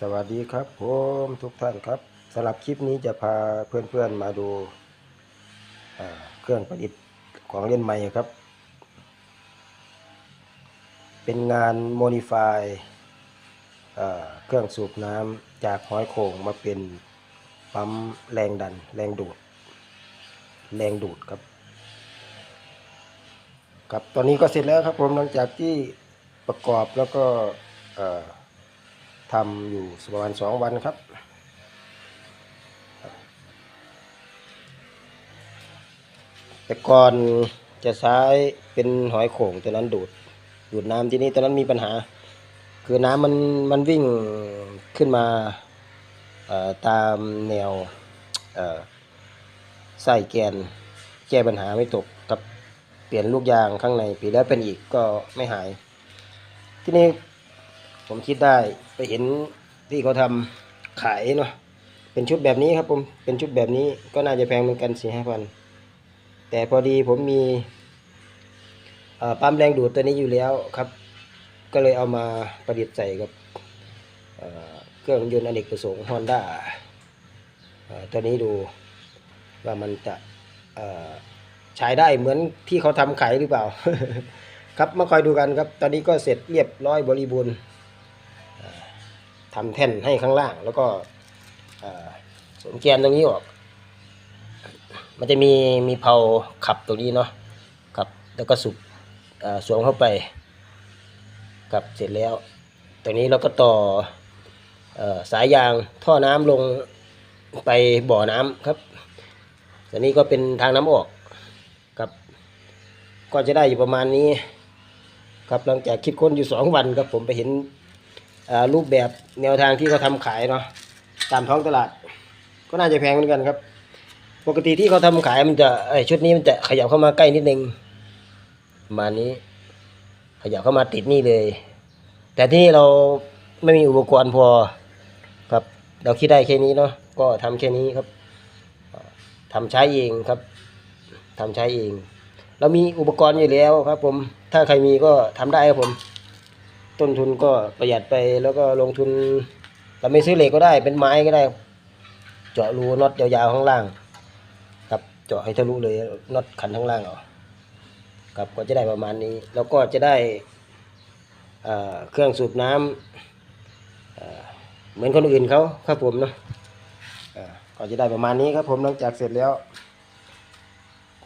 สวัสดีครับผมทุกท่านครับสำหรับคลิปนี้จะพาเพื่อนๆมาดูเครื่องประดิษฐ์ของเล่นใหม่ครับ เป็นงานโมดิฟายเครื่องสูบน้ำจากหอยโข่งมาเป็นปั๊มแรงดัน แรงดูด แรงดูดครับ ครับตอนนี้ก็เสร็จแล้วครับผมหลังจากที่ประกอบแล้วก็ ทำอยู่ประมาณสองวันครับ แต่ก่อนจะใช้เป็นหอยโข่งตัวนั้นดูด ดูดน้ำที่นี่ตอนนั้นมีปัญหา คือน้ำมันมันวิ่งขึ้นมาตามแนวเอ่อไส้แกนแก้ปัญหาไม่ตกกับเปลี่ยนลูกยางข้างในปีแล้วเป็นอีกก็ไม่หาย ที่นี่ ผมคิดได้ไปเห็นที่เขาทำขายเนาะเป็นชุดแบบนี้ครับผมเป็นชุดแบบนี้ก็น่าจะแพงเหมือนกันสี่ห้าพันแต่พอดีผมมีปั๊มแรงดูดตัวนี้อยู่แล้วครับ ก็เลยเอามาประดิษฐ์ใส่กับเเครื่องยนต์อเนกประสงค์ฮอนด้าตัวนี้ดูว่ามันจะใช้ได้เหมือนที่เขาทำขายหรือเปล่า ครับมาคอยดูกันครับ ตอนนี้ก็เสร็จเรียบร้อยบริบูรณ์ ทำแท่นให้ข้างล่าง แล้วก็สวมแกนตรงนี้ออก มันจะมีมีเพลาขับตรงนี้เนาะครับแล้วก็สุบสวมเข้าไปครับเสร็จแล้วตรงนี้เราก็ต่ออสายยางท่อน้ำลงไปบ่อน้ำครับอันนี้ก็เป็นทางน้ำออกครับ ก็จะได้อยู่ประมาณนี้ ครับหลังจากคิดค้นอยู่สองวันครับผมไปเห็น รูปแบบแนวทางที่เขาทำขายเนาะตามท้องตลาด ก็น่าจะแพงเหมือนกันครับ ปกติที่เขาทำขายมันจะชุดนี้มันจะขยับเข้ามาใกล้นิดนึงประมาณนี้ ขยับเข้ามาติดนี่เลย แต่ที่นี่เราไม่มีอุปกรณ์พอครับ เราคิดได้แค่นี้เนาะก็ทำแค่นี้ครับทำใช้เองครับทำใช้เอง เรามีอุปกรณ์อยู่แล้วครับ ผมถ้าใครมีก็ทำได้ครับผม ต้นทุนก็ประหยัดไปแล้วก็ลงทุนเราไม่ซื้อเหล็กก็ได้เป็นไม้ก็ได้ เจาะรูน็อตยาวๆข้างล่างครับเจาะให้ทะลุเลยน็อตขันข้างล่างเอาครับก็จะได้ประมาณนี้ แล้วก็จะได้เครื่องสูบน้ำเอ่อเหมือนคนอื่นเขาครับผมเนาะก็จะได้ประมาณนี้ครับผมหลังจากเสร็จแล้ว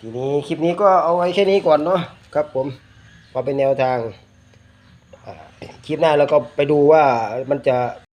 ทีนี้คลิปนี้ก็เอาไว้แค่นี้ก่อนเนาะครับผมพอเป็นแนวทาง คลิปหน้าเราก็ไปดูว่ามันจะ